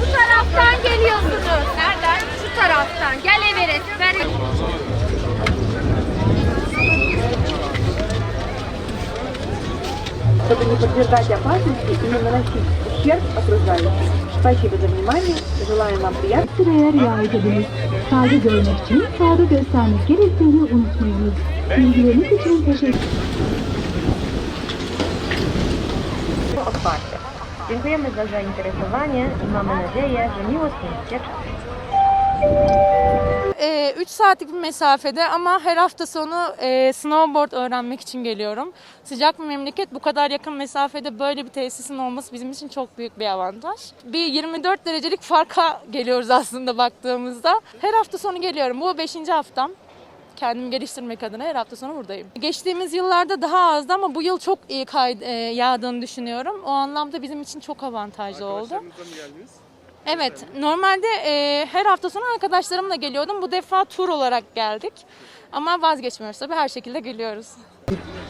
Bu taraftan geliyorsunuz. Nereden? Şu taraftan. Gel Everest. Ver. чтобы не подвергать опасности и не наносить ущерб окружающим. Спасибо за внимание. Желаем вам приятного Sıraya riayet ediniz. Saygı görmek için saygı göstermek gerektiğini unutmayınız. Bilgileriniz için teşekkür otwarcie. Dziękujemy za zainteresowanie i mamy nadzieję, że miło spędzicie czas. 3 saatlik bir mesafede ama her hafta sonu e, snowboard öğrenmek için geliyorum. Sıcak bir memleket bu kadar yakın mesafede böyle bir tesisin olması bizim için çok büyük bir avantaj. Bir 24 derecelik farka geliyoruz aslında baktığımızda. Her hafta sonu geliyorum. Bu 5. haftam. Kendimi geliştirmek adına her hafta sonu buradayım. Geçtiğimiz yıllarda daha azdı ama bu yıl çok iyi kay- e, yağdığını düşünüyorum. O anlamda bizim için çok avantajlı oldu. Evet, normalde e, her hafta sonu arkadaşlarımla geliyordum. Bu defa tur olarak geldik. Ama vazgeçmiyoruz tabii, her şekilde geliyoruz.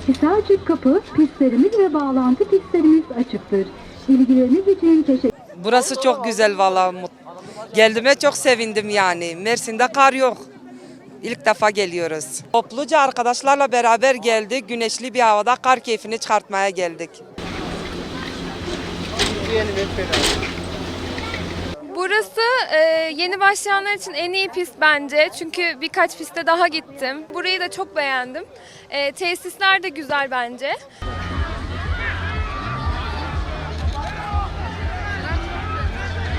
Hisarcık kapı, pistlerimiz ve bağlantı pistlerimiz açıktır. Bilgileriniz için teşekkür Burası çok güzel valla. Mut- Geldiğime çok sevindim yani. Mersin'de kar yok. İlk defa geliyoruz. Topluca arkadaşlarla beraber geldik. Güneşli bir havada kar keyfini çıkartmaya geldik. Burası e, yeni başlayanlar için en iyi pist bence. Çünkü birkaç piste daha gittim. Burayı da çok beğendim. E, tesisler de güzel bence.